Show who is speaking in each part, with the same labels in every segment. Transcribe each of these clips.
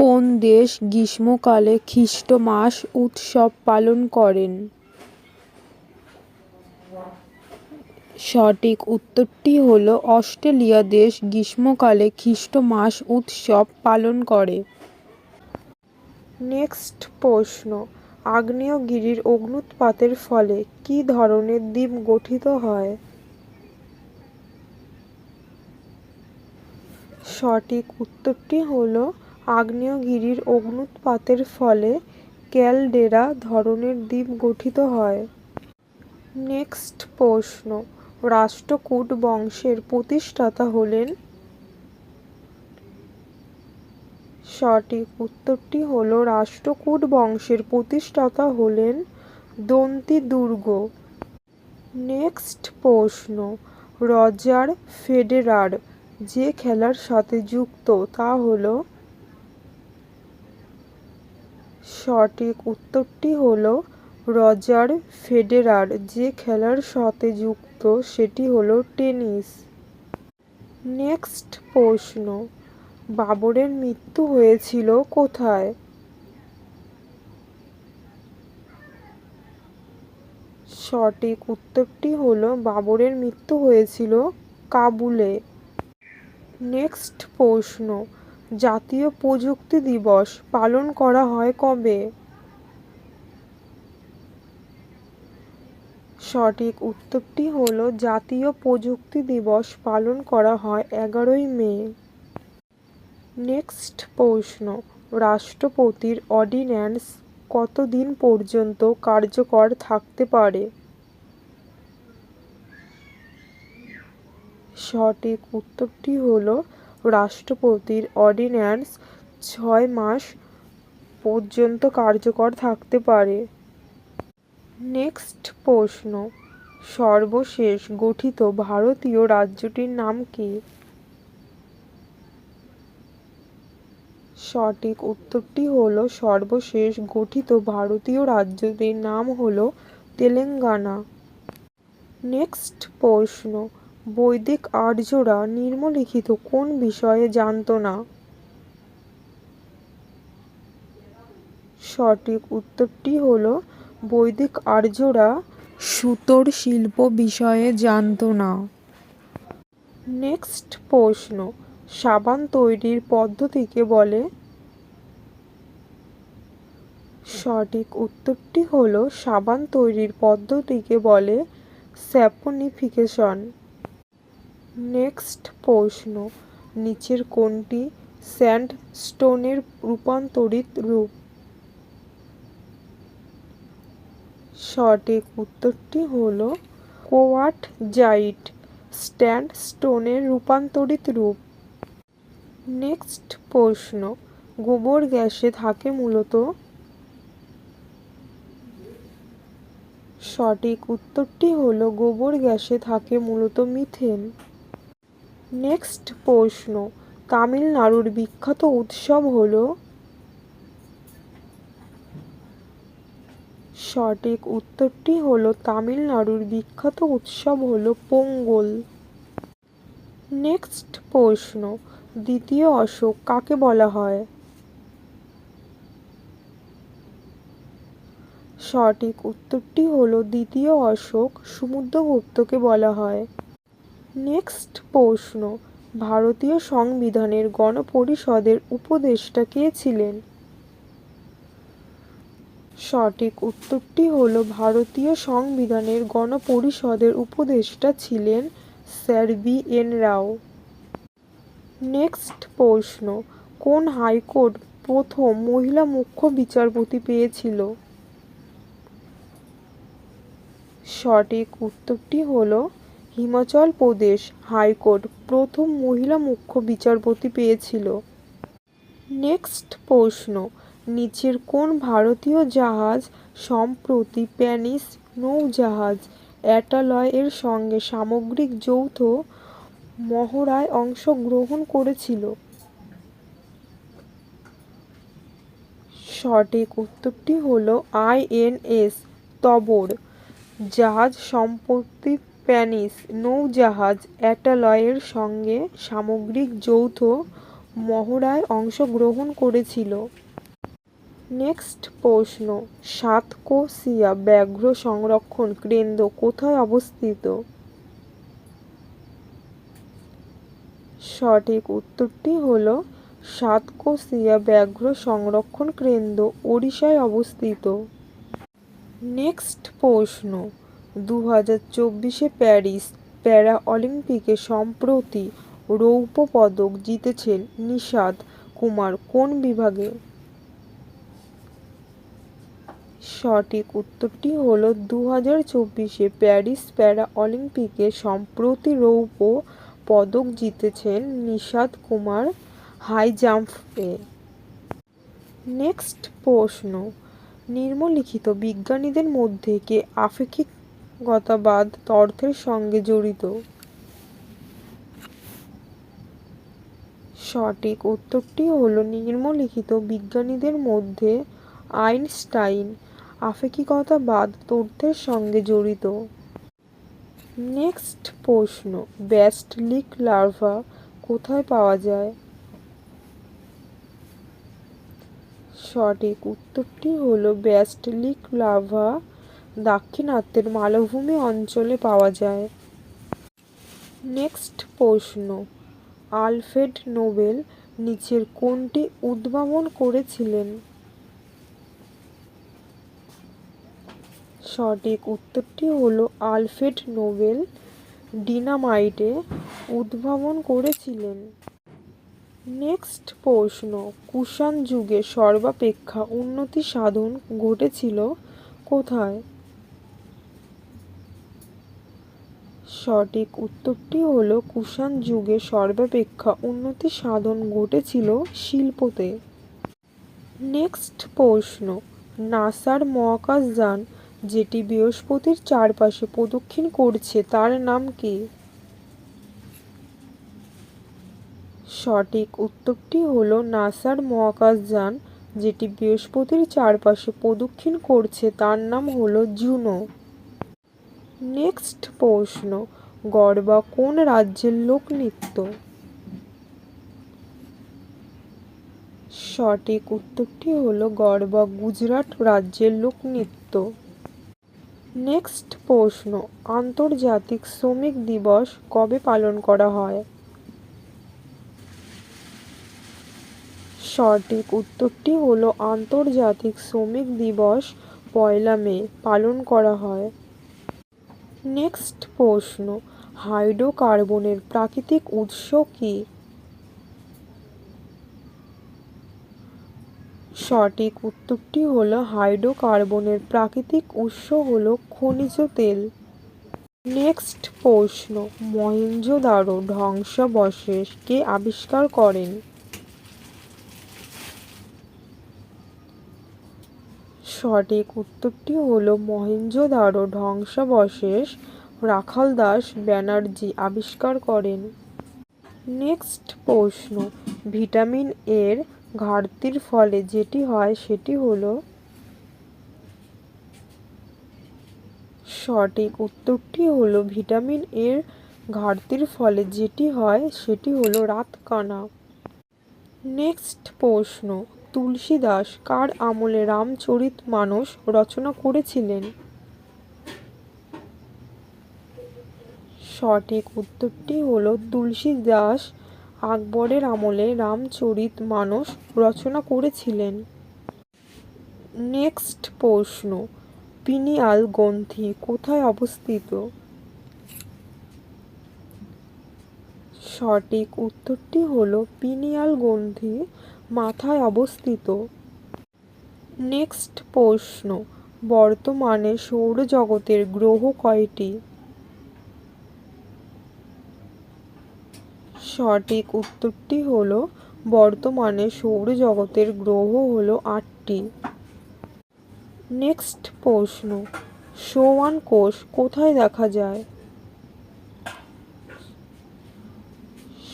Speaker 1: কোন দেশ গ্রীষ্মকালে খ্রিস্ট মাস উৎসব পালন করেন? সঠিক উত্তরটি হল অস্ট্রেলিয়া দেশ গ্রীষ্মকালে খ্রিস্ট মাস উৎসব পালন করে। নেক্সট প্রশ্ন, আগ্নেয়গিরির অগ্নুৎপাতের ফলে কী ধরনের দ্বীপ গঠিত হয়? সঠিক উত্তরটি হল আগ্নেয়গিরির অগ্নুৎপাতের ফলে ক্যালডেরা ধরনের দ্বীপ গঠিত হয়। নেক্সট প্রশ্ন। রাষ্ট্রকূট বংশের প্রতিষ্ঠাতা হলেন সঠিক উত্তরটি হল, রাষ্ট্রকূট বংশের প্রতিষ্ঠাতা হলেন দন্তি দুর্গ নেক্সট প্রশ্ন। রজার ফেডেরার যে খেলার সাথে যুক্ত, তা হল সঠিক উত্তরটি হল রজার ফেডেরার। যে খেলার সাথে যুক্ত, সেটি হল টেনিস। নেক্সট প্রশ্ন, বাবরের মৃত্যু হয়েছিল কোথায়? সঠিক উত্তরটি হল বাবরের মৃত্যু হয়েছিল কাবুলে। নেক্সট প্রশ্ন জাতীয় প্রযুক্তি দিবস পালন করা হয় কবে? সঠিক উত্তরটি হল, জাতীয় প্রযুক্তি দিবস পালন করা হয় এগারোই মে। নেক্সট প্রশ্ন, রাষ্ট্রপতির অর্ডিন্যান্স কতদিন পর্যন্ত কার্যকর থাকতে পারে? সঠিক উত্তরটি হল রাষ্ট্রপতির অর্ডিন্যান্স ছয় মাস পর্যন্ত কার্যকর থাকতে পারে। নেক্সট প্রশ্ন। সর্বশেষ গঠিত ভারতীয় রাজ্যটির নাম কি? সঠিক উত্তরটি হল সর্বশেষ গঠিত ভারতীয় রাজ্যটির নাম হল তেলেঙ্গানা। নেক্সট প্রশ্ন। বৈদিক আর্যরা নিম্নলিখিত কোন বিষয়ে জানত না? সঠিক উত্তরটি হল, বৈদিক আর্যরা সুতোর শিল্প বিষয়ে জানত না। নেক্সট প্রশ্ন, সাবান তৈরির পদ্ধতিকে বলে। সঠিক উত্তরটি হল, সাবান তৈরির পদ্ধতিকে বলে স্যাপনিফিকেশন। নেক্সট প্রশ্ন। নিচের কোনটি স্যান্ডস্টোনের রূপান্তরিত রূপ? সঠিক উত্তরটি হল কোয়াটজাইট স্ট্যান্ডস্টোনের রূপান্তরিত রূপ। নেক্সট প্রশ্ন, গোবর গ্যাসে থাকে মূলত? সঠিক উত্তরটি হল গোবর গ্যাসে থাকে মূলত মিথেন। নেক্সট প্রশ্ন, তামিলনাড়ুর বিখ্যাত উৎসব হল সঠিক উত্তরটি হল তামিলনাড়ুর বিখ্যাত উৎসব হল পোঙ্গল। নেক্সট প্রশ্ন, দ্বিতীয় অশোক কাকে বলা হয়? সঠিক উত্তরটি হল দ্বিতীয় অশোক সমুদ্রগুপ্তকে বলা হয়। নেক্সট প্রশ্ন, ভারতীয় সংবিধানের গণপরিষদের উপদেষ্টা কে ছিলেন? সঠিক উত্তরটি হল, ভারতীয় সংবিধানের গণপরিষদের উপদেষ্টা ছিলেন sir B N Rao. Next প্রশ্ন, কোন হাইকোর্ট প্রথম মহিলা মুখ্য বিচারপতি পেয়েছিল? সঠিক উত্তরটি হল হিমাচল প্রদেশ হাইকোর্ট প্রথম মহিলা মুখ্য বিচারপতি পেয়েছিল। নেক্সট প্রশ্ন, নিচের কোন ভারতীয় জাহাজ সম্প্রতি স্প্যানিশ নৌজাহাজ অ্যাটালয় এর সঙ্গে সামগ্রিক যৌথ মহড়ায় অংশগ্রহণ করেছিল? সঠিক উত্তরটি হলো আইএনএস তবর। জাহাজ সম্পত্তি স্প্যানিশ নৌজাহাজ অ্যাটালয়ের সঙ্গে সামগ্রিক যৌথ মহড়ায় অংশগ্রহণ করেছিল। নেক্সট প্রশ্ন, সাতকোশিয়া ব্যাঘ্র সংরক্ষণ কেন্দ্র কোথায় অবস্থিত? সঠিক উত্তরটি হলো সাতকোশিয়া ব্যাঘ্র সংরক্ষণ কেন্দ্র ওড়িশায় অবস্থিত। নেক্সট প্রশ্ন দু হাজার চব্বিশে প্যারিস প্যারা অলিম্পিকে সম্প্রতি রৌপ্য পদক জিতেছেন নিশাদ কুমার। কোন বিভাগে? সঠিক উত্তরটি হলো দু হাজার চব্বিশে প্যারিস প্যারা অলিম্পিকে সম্প্রতি রৌপ্য পদক জিতেছেন নিশাদ কুমার হাই জাম্পে নেক্সট প্রশ্ন। নিম্নলিখিত বিজ্ঞানীদের মধ্যে কে আপেক্ষিকতাবাদ তর্থের সঙ্গে জড়িত। সঠিক উত্তরটি হলো নিম্নলিখিত বিজ্ঞানীদের মধ্যে আইনস্টাইন আপেক্ষিকতাবাদ তথ্যের সঙ্গে জড়িত। নেক্সট প্রশ্ন ব্যাস্টলিক লার্ভা কোথায় পাওয়া যায়? সঠিক উত্তরটি হলো ব্যাস্টলিক লার্ভা দাক্ষিণাত্যের মালভূমি অঞ্চলে পাওয়া যায়। নেক্সট প্রশ্ন। আলফ্রেড নোবেল নিচের কোনটি উদ্ভাবন করেছিলেন? সঠিক উত্তরটি হলো আলফ্রেড নোবেল ডিনামাইটে উদ্ভাবন করেছিলেন। নেক্সট প্রশ্ন। কুষাণ যুগে সর্বাপেক্ষা উন্নতি সাধন ঘটেছিল কোথায়? সঠিক উত্তরটি হলো কুষাণ যুগে সর্বাপেক্ষা উন্নতি সাধন ঘটেছিল শিল্পতে। নেক্সট প্রশ্ন। নাসার মহাকাশযান যেটি বৃহস্পতির চারপাশে প্রদক্ষিণ করছে, তার নাম কি? সঠিক উত্তরটি হলো নাসার মহাকাশযান যেটি বৃহস্পতির চারপাশে প্রদক্ষিণ করছে, তার নাম হলো জুনো। নেক্সট প্রশ্ন গরবা কোন রাজ্যের লোকনৃত্য? সঠিক উত্তরটি হলো গরবা গুজরাট রাজ্যের লোকনৃত্য। নেক্সট প্রশ্ন, আন্তর্জাতিক শ্রমিক দিবস কবে পালন করা হয়? সঠিক উত্তরটি হলো আন্তর্জাতিক শ্রমিক দিবস পয়লা মে পালন করা হয়। নেক্সট প্রশ্ন, হাইড্রোকার্বনের প্রাকৃতিক উৎস কি? সঠিক উত্তরটি হলো হাইড্রোকার্বনের প্রাকৃতিক উৎস হলো খনিজ তেল। নেক্সট প্রশ্ন মহেঞ্জোদারো ধ্বংসাবশেষ কে আবিষ্কার করেন। সঠিক উত্তরটি হলো মহেঞ্জোদারো ধ্বংসাবশেষ রাখাল দাস ব্যানার্জি আবিষ্কার করেন। নেক্সট প্রশ্ন, ভিটামিন এর ঘাটতির ফলে যেটি হয় সেটি হলো সঠিক উত্তরটি হলো ভিটামিন এর ঘাটতির ফলে যেটি হয় সেটি হলো রাতকানা। নেক্সট প্রশ্ন তুলসীদাস কার আমলে রামচরিত মানস রচনা করেছিলেন? সঠিক উত্তরটি হলো তুলসীদাস আকবরের আমলে রামচরিত মানস রচনা করেছিলেন। নেক্সট প্রশ্ন, পিনিয়াল গ্রন্থি কোথায় অবস্থিত? সঠিক উত্তরটি হলো পিনিয়াল গ্রন্থি মাথায় অবস্থিত। নেক্সট প্রশ্ন, বর্তমানে সৌরজগতের গ্রহ কয়টি? সঠিক উত্তরটি হল, বর্তমানে সৌরজগতের গ্রহ হল আটটি। নেক্সট প্রশ্ন সোয়ান কোষ কোথায় দেখা যায়?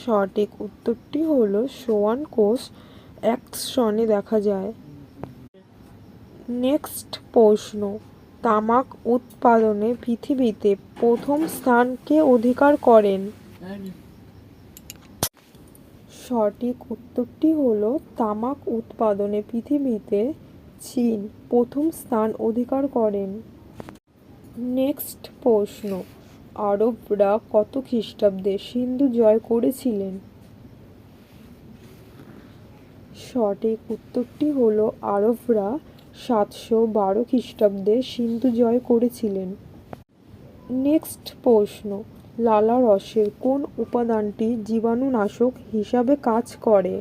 Speaker 1: সঠিক উত্তরটি হল সোয়ান কোষ অ্যাকশনে দেখা যায়। নেক্সট প্রশ্ন। তামাক উৎপাদনে পৃথিবীতে প্রথম স্থানকে অধিকার করেন? সঠিক উত্তরটি হলো তামাক উৎপাদনে পৃথিবীতে চীন প্রথম স্থান অধিকার করেন। নেক্সট প্রশ্ন। আরবরা কত খ্রিস্টাব্দে সিন্ধু জয় করেছিলেন? সঠিক উত্তরটি হলো আরবরা সাতশো বারো খ্রিস্টাব্দে সিন্ধু জয় করেছিলেন। নেক্সট প্রশ্ন, লালা রসের কোন উপাদানটি জীবাণুনাশক হিসাবে কাজ করে?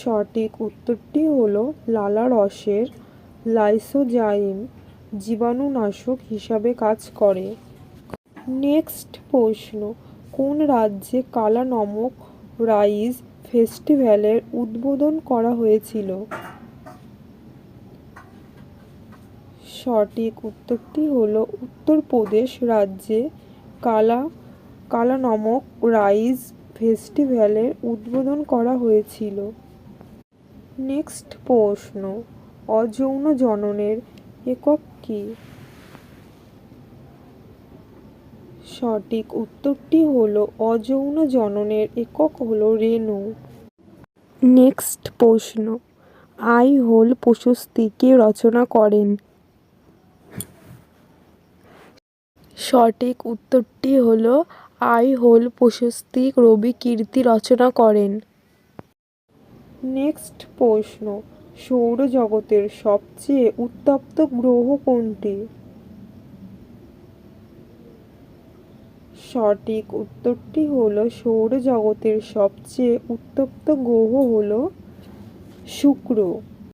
Speaker 1: সঠিক উত্তরটি হলো লালা রসের লাইসোজাইম জীবাণুনাশক হিসাবে কাজ করে। নেক্সট প্রশ্ন কোন রাজ্যে কালা নমক রাইস ফেস্টিভ্যালের উদ্বোধন করা হয়েছিল? সঠিক উত্তরটি হলো উত্তরপ্রদেশ রাজ্যে কালা কালা নমক রাইস ফেস্টিভ্যালের উদ্বোধন করা হয়েছিল। নেক্সট প্রশ্ন, অযৌন জননের একক কী? সঠিক উত্তরটি হলো অযৌন জননের একক হলো রেণু। নেক্সট প্রশ্ন আই হোল প্রশস্তি কে রচনা করেন। সঠিক উত্তরটি হলো আই হোল প্রশস্তি রবি কীর্তি রচনা করেন। নেক্সট প্রশ্ন, সৌরজগতের সবচেয়ে উত্তপ্ত গ্রহ কোনটি? সঠিক উত্তরটি হলো সৌরজগতের সবচেয়ে উত্তপ্ত গ্রহ হল শুক্র।